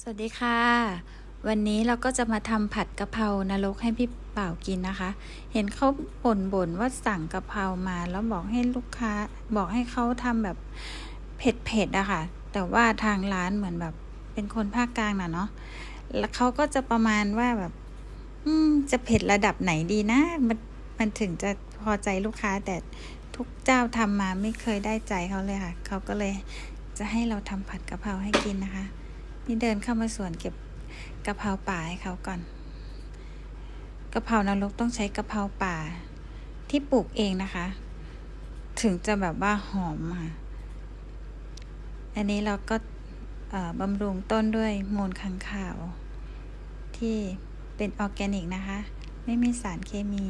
สวัสดีค่ะ วันนี้เราก็จะมาทำผัดกะเพรานรกให้พี่เป่ากินนะคะ เห็นเขาบ่นบ่นว่าสั่งกะเพรามาแล้วบอกให้ลูกค้าบอกให้เขาทำแบบเผ็ดเผ็ดอะค่ะ แต่ว่าทางร้านเหมือนแบบเป็นคนภาคกลางน่ะเนาะแล้วเขาก็จะประมาณว่าแบบ อืม จะเผ็ดระดับไหนดีนะ มันมันถึงจะพอใจลูกค้าแต่ทุกเจ้าทำมาไม่เคยได้ใจเขาเลยค่ะ เขาก็เลยจะให้เราทำผัดกะเพราให้กินนะคะ นี่เดินเข้ามาสวนเก็บกะเพราป่าให้เขาก่อนกะเพรานรกต้องใช้กะเพราป่า ที่ปลูกเองนะคะ ถึงจะแบบว่าหอมค่ะอันนี้เราก็บำรุงต้นด้วยมูลค้างคาว ที่เป็นออร์แกนิกนะคะ ไม่มีสารเคมี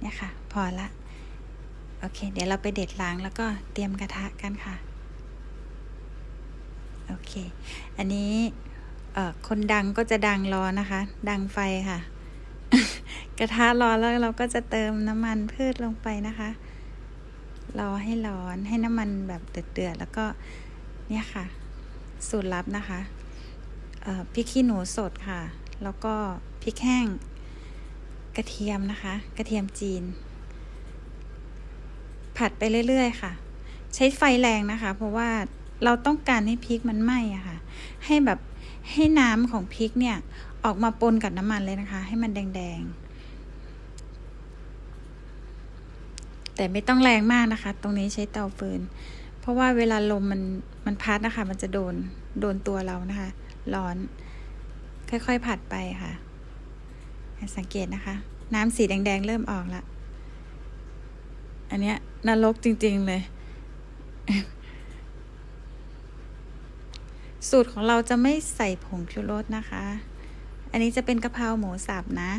เนี่ยค่ะ พอละ โอเค เดี๋ยวเราไปเด็ดล้างแล้วก็เตรียมกระทะกันค่ะ โอเค อันนี้คนดังก็จะดังรอนะคะ ดังไฟค่ะ กระทะร้อนแล้วเราก็จะเติมน้ำมันพืชลงไปนะคะรอให้ร้อนให้น้ำมันแบบเดือดๆแล้วก็เนี่ยค่ะ สูตรลับนะคะพริกขี้หนูสดค่ะ แล้วก็พริกแห้งกระเทียมนะคะ กระเทียมจีน ผัดไปเรื่อยๆ ค่ะ ใช้ไฟแรงนะคะ เพราะว่า เราต้องการให้พริกมันไหม้อะค่ะ ให้แบบให้น้ำของพริกเนี่ย ออกมาปนกับน้ำมันเลยนะคะ ให้มันแดงๆ แต่ไม่ต้องแรงมากนะคะ ตรงนี้ใช้เตาฟืน เพราะว่าเวลาลมมันมันพัดนะคะ มันจะโดนโดนตัวเรานะคะ ร้อน ค่อยๆผัดไปค่ะ สังเกตนะคะ น้ำสีแดงๆ เริ่มออกละอันเนี้ยนรกจริง ๆเลย สูตรของเราจะไม่ใส่ผงชูรสนะคะ อันนี้จะเป็นกะเพราหมูสับนะ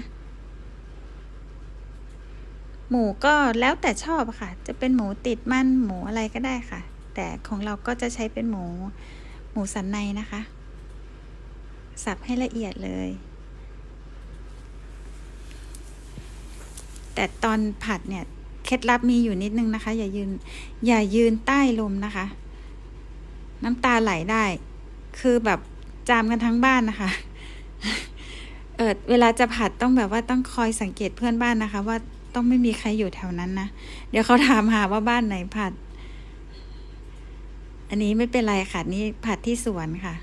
หมูก็แล้วแต่ชอบค่ะ จะเป็นหมูติดมันหมูอะไรก็ได้ค่ะ แต่ของเราก็จะใช้เป็นหมู หมูสันในนะคะ สับให้ละเอียดเลย แต่ตอนผัดเนี่ยเคล็ดลับมีอยู่นิดนึงนะคะ อย่ายืน อย่ายืนใต้ลมนะคะ น้ำตาไหลได้ คือแบบจามกันทั้งบ้านนะคะ เออเวลาจะผัดต้องแบบว่าต้องคอยสังเกตเพื่อนบ้านนะคะ ว่าต้องไม่มีใครอยู่แถวนั้นนะ เดี๋ยวเขาถามหาว่าบ้านไหนผัด อันนี้ไม่เป็นไรค่ะ นี่ผัดที่สวนค่ะ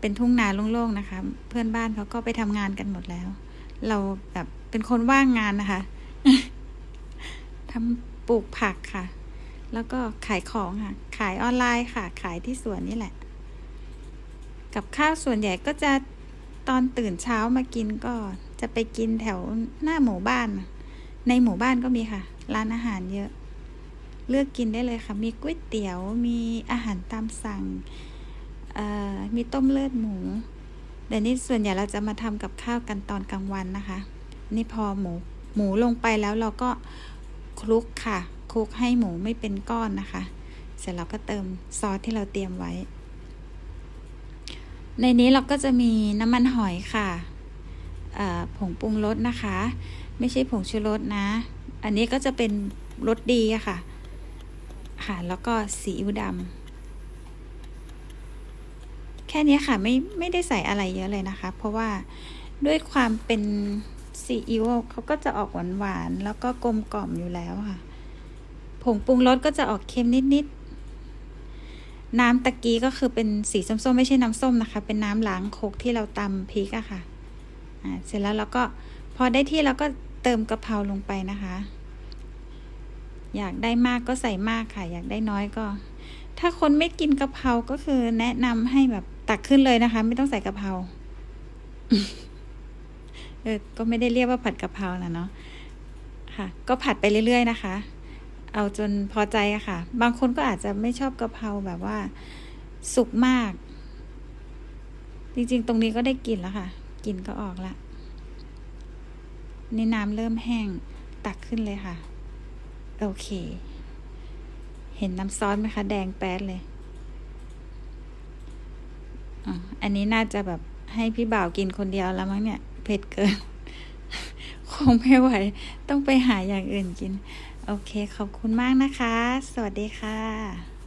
เป็นทุ่งนาโล่งๆนะคะ เพื่อนบ้านเขาก็ไปทำงานกันหมดแล้ว เราแบบเป็นคนว่างงานนะคะทำปลูกผักค่ะ แล้วก็ขายของค่ะ ขายออนไลน์ค่ะ ขายที่สวนนี่แหละ กับข้าวส่วนใหญ่ก็จะตอนตื่นเช้ามากินก็จะไปกินแถวหน้าหมู่บ้าน ในหมู่บ้านก็มีค่ะ ร้านอาหารเยอะ เลือกกินได้เลยค่ะ มีก๋วยเตี๋ยว มีอาหารตามสั่ง มีต้มเลือดหมูเดี๋ยวนี้ส่วนใหญ่เราจะมาทำกับข้าวกันตอนกลางวันนะคะ นี่พอหมูหมูลงไปแล้วเราก็คลุกค่ะคลุกให้หมูไม่เป็นก้อนนะคะ เสร็จแล้วก็เติมซอสที่เราเตรียมไว้ ในนี้เราก็จะมีน้ำมันหอยค่ะผงปรุงรสนะคะ ไม่ใช่ผงชูรสนะ อันนี้ก็จะเป็นรสดีอะค่ะ ค่ะ แล้วก็ซีอิ๊วดำแค่นี้ค่ะไม่ไม่ได้ใส่อะไรเยอะเลยนะคะ เพราะว่าด้วยความเป็นซีอิ๊วเขาก็จะออกหวานหวานๆแล้วก็กลมกล่อมอยู่แล้วค่ะ ผงปรุงรสก็จะออกเค็มนิดๆ น้ำตะกี้ก็คือเป็นสีส้มๆ ไม่ใช่น้ำส้มนะคะ เป็นน้ำล้างโคกที่เราตำพริกอะค่ะอ่าเสร็จแล้วเราก็พอได้ที่เราก็เติมกะเพราลงไปนะคะ อยากได้มากก็ใส่มากค่ะ อยากได้น้อยก็ ถ้าคนไม่กินกะเพราก็คือแนะนำให้แบบตักขึ้นเลยนะคะ ไม่ต้องใส่กะเพราเออก็ไม่ได้เรียกว่าผัดกะเพรานะเนาะค่ะ ก็ผัดไปเรื่อยๆนะคะ เอาจนพอใจอะค่ะ บางคนก็อาจจะไม่ชอบกะเพราแบบว่าสุกมาก จริงๆ ตรงนี้ก็ได้กลิ่นแล้วค่ะกลิ่นก็ออกละนี่น้ำเริ่มแห้งตักขึ้นเลยค่ะ โอเค เห็นน้ำซอสไหมคะ แดงแป๊ดเลยอันนี้น่าจะแบบให้พี่บ่าวกินคนเดียวแล้วมั้งเนี่ย เผ็ดเกิน คงไม่ไหว ต้องไปหาอย่างอื่นกิน โอเคขอบคุณมากนะคะ สวัสดีค่ะ